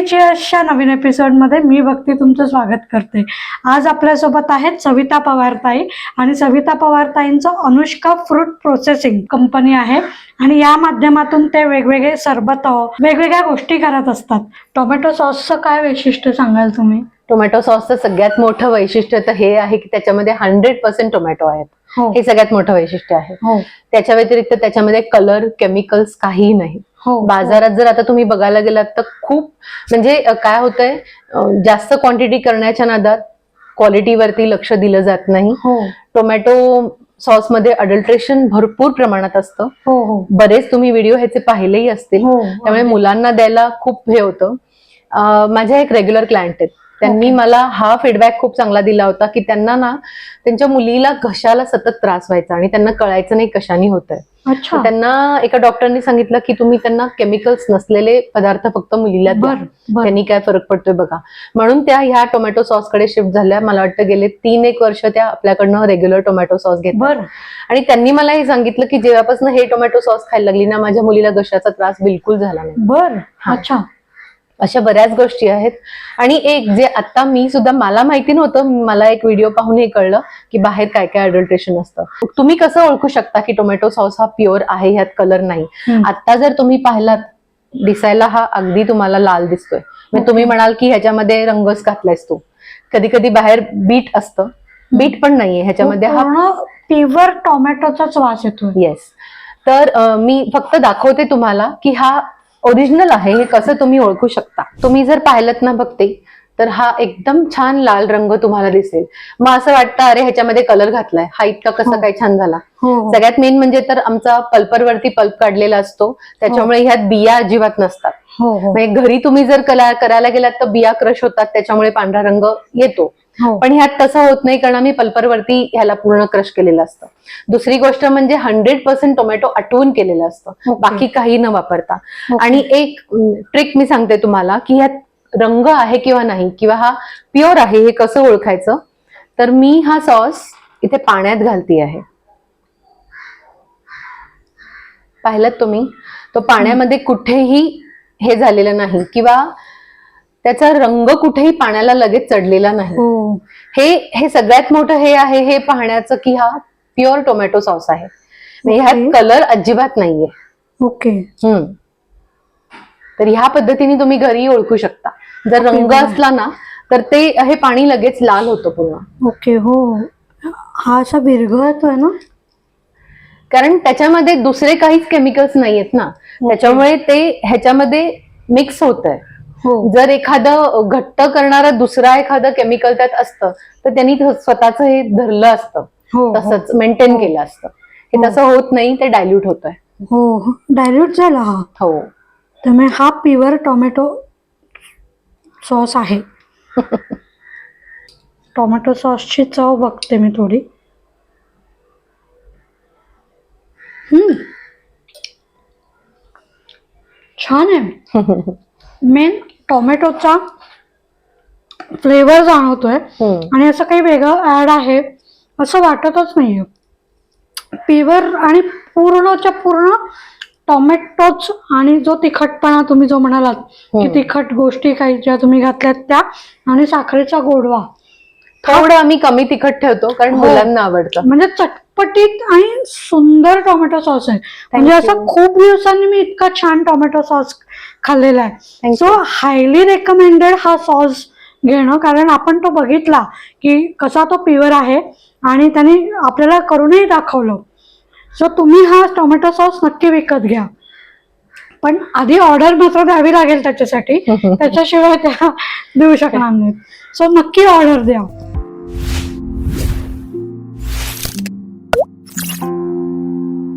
चिअर्सच्या नवीन एपिसोडमध्ये मी भक्ती तुमचं स्वागत करते. आज आपल्यासोबत आहेत सविता पवारताई आणि सविता पवारताईंचं अनुष्का फ्रूट प्रोसेसिंग कंपनी आहे. आणि या माध्यमातून ते वेगवेगळे सरबत वेगवेगळ्या गोष्टी करत असतात. टोमॅटो सॉसचं काय वैशिष्ट्य सांगाल तुम्ही? टोमॅटो सॉसचं सगळ्यात मोठं वैशिष्ट्य तर हे आहे की त्याच्यामध्ये हंड्रेड पर्सेंट टोमॅटो आहेत. हो. हे सगळ्यात मोठं वैशिष्ट्य आहे. हो. त्याच्या व्यतिरिक्त त्याच्यामध्ये कलर केमिकल्स काहीही नाही. बाजारात जर आता तुम्ही बघायला गेलात तर खूप म्हणजे काय होतंय जास्त क्वांटिटी करण्याच्या नादात क्वालिटीवरती लक्ष दिलं जात नाही. हो. टोमॅटो सॉसमध्ये अडल्ट्रेशन भरपूर प्रमाणात असतं. हो हो. बरेच तुम्ही व्हिडिओ ह्याचे पाहिलेही असतील. हो त्यामुळे मुलांना द्यायला खूप हे होतं. माझ्या एक रेग्युलर क्लायंट आहेत. त्यांनी. मला हा फीडबॅक खूप चांगला दिला होता की त्यांना ना त्यांच्या मुलीला घशाला सतत त्रास व्हायचा आणि त्यांना कळायचं नाही कशाने होत आहे अच्छा त्यांना एका डॉक्टरनी सांगितलं की तुम्ही त्यांना केमिकल्स नसलेले पदार्थ फक्त मुलीला द्या. त्यांनी काय फरक पडतोय बघा. म्हणून त्या ह्या टोमॅटो सॉसकडे शिफ्ट झाल्या. मला वाटतं गेले तीन एक वर्ष त्या आपल्याकडनं रेग्युलर टोमॅटो सॉस बर. आणि त्यांनी मला हे सांगितलं की जेव्हापासून हे टोमॅटो सॉस खायला लागली ना माझ्या मुलीला घशाचा त्रास बिलकुल झाला नाही. बर. अच्छा. अशा बऱ्याच गोष्टी आहेत. आणि एक जे आता मी सुद्धा मला माहिती नव्हतं मला एक व्हिडिओ पाहून हे कळलं की बाहेर काय काय अडल्ट्रेशन असतं. तुम्ही कसं ओळखू शकता की टोमॅटो सॉस हा प्युअर आहे ह्यात कलर नाही. आता जर तुम्ही पाहिलात दिसायला हा अगदी तुम्हाला लाल दिसतोय. मग तुम्ही म्हणाल की ह्याच्यामध्ये रंगच घातलायस तू. कधी कधी बाहेर बीट असतं. बीट पण नाहीये ह्याच्यामध्ये हा प्युअर टोमॅटोचाच वास येतोय. येस तर मी फक्त दाखवते तुम्हाला की हा ओरिजिनल आहे हे कसं तुम्ही ओळखू शकता. तुम्ही जर पाहिलं ना बघते तर हा एकदम छान लाल रंग तुम्हाला दिसेल. मग असं वाटतं अरे ह्याच्यामध्ये कलर घातलाय. हा इतका कसा हो. काय छान झाला. हो हो. सगळ्यात मेन म्हणजे तर आमचा पल्परवरती पल्प काढलेला असतो. त्याच्यामुळे ह्यात बिया अजिबात नसतात. म्हणजे घरी तुम्ही जर कला करायला गेलात तर बिया क्रश होतात. त्याच्यामुळे पांढरा रंग येतो. पण ह्यात तसं होत नाही कारण आम्ही पल्परवरती ह्याला पूर्ण क्रश केलेलं असतं. दुसरी गोष्ट म्हणजे हंड्रेड पर्सेंट टोमॅटो आटवून केलेलं असतं. बाकी काही न वापरता. आणि एक ट्रिक मी सांगते तुम्हाला की ह्यात रंग आहे किंवा नाही किंवा हा प्युअर आहे हे कसं ओळखायचं? तर मी हा सॉस इथे पाण्यात घालती आहे. पाहिलं तुम्ही? तो पाण्यामध्ये कुठेही हे झालेलं नाही किंवा त्याचा रंग कुठेही पाण्याला लगेच चढलेला नाही. हो. हे हे सगळ्यात मोठं हे आहे हे पाहण्याचं की हा प्युअर टोमॅटो सॉस आहे. म्हणजे ह्यात. कलर अजिबात नाहीये. ओके हम्म. तर ह्या पद्धतीने तुम्ही घरी ओळखू शकता. जर रंग. असला ना तर ते हे पाणी लगेच लाल होतं पूर्ण. ओके हो. हा असा विरघळतोय ना? कारण त्याच्यामध्ये दुसरे काहीच केमिकल्स नाहीयेत ना. त्याच्यामुळे ते ह्याच्यामध्ये मिक्स होत आहे जर एखादं घट्ट करणारं दुसरा एखादं केमिकल त्यात असतं तर त्यांनी स्वतःच हे धरलं असतं. हो तसंच मेंटेन केलं असतं. हे हो. तसं होत नाही ते डायल्यूट होत आहे हो. डायल्यूट झाला हा. हो. त्यामुळे हा प्युअर टोमॅटो सॉस आहे. टोमॅटो सॉसची चव बघते मी थोडी. छान आहे. मेन टोमॅटोचा फ्लेवर जाणवतोय हम्म. आणि असं काही वेगळं ऍड आहे असं वाटतच नाहीये प्युअर आणि पूर्णच्या पूर्ण टोमॅटोच आणि जो तिखटपणा तुम्ही जो म्हणालात की हम्म. तिखट गोष्टी काही ज्या तुम्ही घातल्यात त्या आणि साखरेचा गोडवा थोडं आम्ही कमी तिखट ठेवतो कारण हो. मुलांना आवडतं म्हणजे चटपटीत आणि सुंदर टोमॅटो सॉस आहे. म्हणजे. असं खूप दिवसांनी मी इतका छान टोमॅटो सॉस खाल्लेला आहे. सो हायली रेकमेंडेड हा सॉस घेणं कारण आपण तो बघितला की कसा तो प्युअर आहे आणि त्याने आपल्याला करूनही दाखवलं. सो तुम्ही हा टोमॅटो सॉस नक्की विकत घ्या. पण आधी ऑर्डर मात्र द्यावी लागेल त्याच्यासाठी. त्याच्याशिवाय त्या देऊ शकणार नाहीत. सो नक्की ऑर्डर द्या.